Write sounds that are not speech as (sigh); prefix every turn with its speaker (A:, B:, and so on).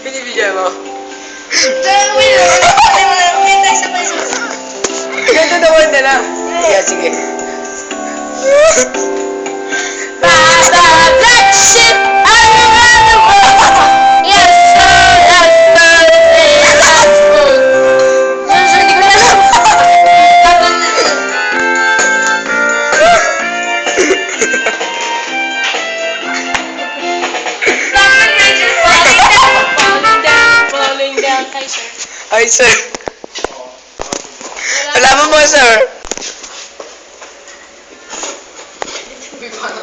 A: Binibigyan mo. Ganito naman na lang. Sige, sige. (laughs)
B: Hi, sir. Hi, sir. Wala mo mo, sir. Hindi pa na